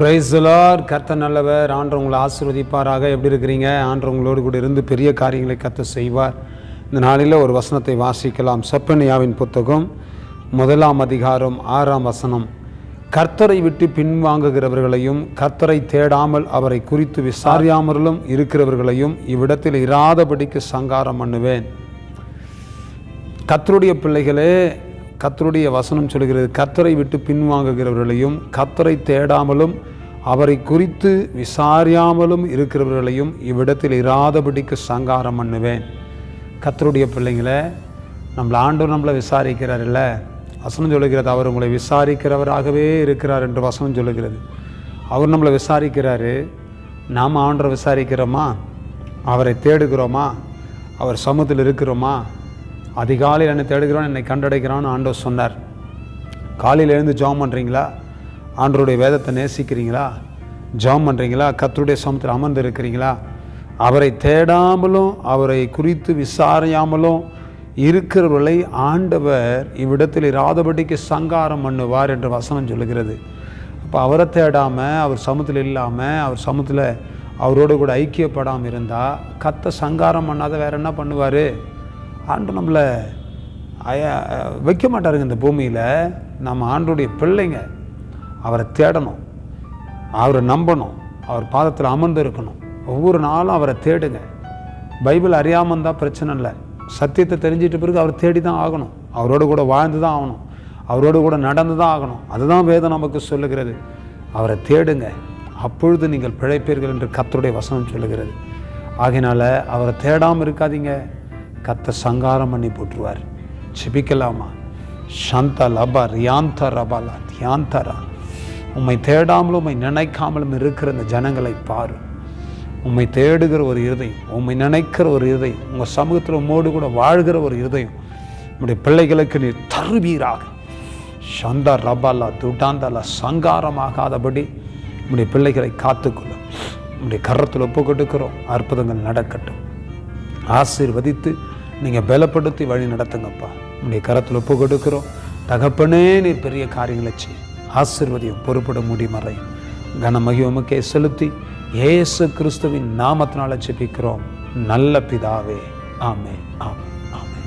பிரைஸ்லார் கர்த்த நல்லவர். ஆண்டவங்களை ஆசீர்வதிப்பாராக. எப்படி இருக்கிறீங்க? ஆண்டவங்களோடு கூட இருந்து பெரிய காரியங்களை கத்த செய்வார். இந்த நாளில் ஒரு வசனத்தை வாசிக்கலாம். செப்பனியாவின் புத்தகம் முதலாம் அதிகாரம் ஆறாம் வசனம். கர்த்தரை விட்டு பின்வாங்குகிறவர்களையும் கர்த்தரை தேடாமல் அவரை குறித்து விசாரியாமலும் இருக்கிறவர்களையும் இவ்விடத்தில் இராதபடிக்கு சங்காரம் பண்ணுவேன். கர்த்தருடைய பிள்ளைகளே கத்தருடைய வசனம் சொல்கிறது கத்தரை விட்டு பின்வாங்குகிறவர்களையும் கத்தரை தேடாமலும் அவரை குறித்து விசாரியாமலும் இருக்கிறவர்களையும் இவ்விடத்தில் இராதபடிக்கு சங்காரம் பண்ணுவேன். கத்தருடைய பிள்ளைங்களை நம்மளை ஆண்டவர் நம்மளை விசாரிக்கிறார் இல்லை வசனம் சொல்லுகிறது அவர் உங்களை விசாரிக்கிறவராகவே இருக்கிறார் என்று வசனம் சொல்லுகிறது. அவர் நம்மளை விசாரிக்கிறாரு. நாம் ஆண்டரை விசாரிக்கிறோமா? அவரை தேடுகிறோமா? அவர் சமூகத்தில் இருக்கிறோமா? அதிகாலையில் என்னை தேடுகிறான் என்னை கண்டடைக்கிறான்னு ஆண்டவர் சொன்னார். காலையில் எழுந்து ஜாம் பண்ணுறீங்களா ஆண்டருடைய வேதத்தை நேசிக்கிறீங்களா? ஜாம் பண்ணுறீங்களா கத்தருடைய சமத்தில் அமர்ந்து இருக்கிறீங்களா அவரை தேடாமலும் அவரை குறித்து விசாரியாமலும் இருக்கிறவர்களை ஆண்டவர் இவ்விடத்தில் இராதபடிக்கு சங்காரம் பண்ணுவார் என்று வசனம் சொல்லுகிறது. அப்போ அவரை தேடாமல் அவர் சமத்தில் இல்லாமல் அவர் சமத்தில் அவரோடு கூட ஐக்கியப்படாமல் இருந்தால் கத்த சங்காரம் பண்ணாத வேற என்ன பண்ணுவார்? ஆண்டு நம்மளை வைக்க மாட்டாருங்க இந்த பூமியில். நம்ம ஆண்டுடைய பிள்ளைங்க. அவரை தேடணும். அவரை நம்பணும். அவர் பாதத்தில் அமர்ந்து இருக்கணும். ஒவ்வொரு நாளும் அவரை தேடுங்க. பைபிள் அறியாமல் இருந்தால் பிரச்சனை இல்லை. சத்தியத்தை தெரிஞ்சிட்ட பிறகு அவரை தேடி தான் ஆகணும். அவரோடு கூட வாழ்ந்து தான் ஆகணும். அவரோடு கூட நடந்து தான் ஆகணும். அதுதான் வேதம் நமக்கு சொல்லுகிறது. அவரை தேடுங்க. அப்பொழுது நீங்கள் பிழைப்பீர்கள் என்று கத்தருடைய வசனம் சொல்லுகிறது. ஆகையினால் அவரை தேடாமல் இருக்காதீங்க. கத்த சங்காரம் பண்ணி போட்டுருவார். செபிக்கலாமா சாந்தா லபா ரியாந்த ரபாலா தியாந்தரா உம்மை தேடாமலும் உம்மை நினைக்காமலும் இருக்கிற இந்த ஜனங்களை பாரு. உம்மை தேடுகிற ஒரு இருதயம் உம்மை நினைக்கிற ஒரு இருதயம் உங்கள் சமூகத்தில் உம்மோடு கூட வாழ்கிற ஒரு இருதயம் உம்முடைய பிள்ளைகளுக்கு நீர் தருவீராக. சந்தா ரபாலா துட்டாந்தாலா சங்காரமாகாதபடி உம்முடைய பிள்ளைகளை காத்துக்கொள்ளும் உம்முடைய கரத்தில் ஒப்பு கொடுக்கிறோம். அற்புதங்கள் நடக்கட்டும். ஆசீர்வதித்து நீங்கள் பலப்படுத்தி வழி நடத்துங்கப்பா. உங்களுடைய கரத்தில் ஒப்பு கொடுக்கிறோம் தகப்பனே நீர் பெரிய காரியங்களை செய். ஆசிர்வதியும் பொறுப்பட முடிமறை கனமகிவமுக்கே செலுத்தி இயேசு கிறிஸ்துவின் நாமத்தினால ஜெபிக்கிறோம். நல்ல பிதாவே. ஆமே ஆமே ஆமே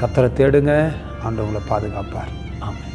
கத்தரை தேடுங்க. ஆண்டவங்களை பாதுகாப்பார். ஆமே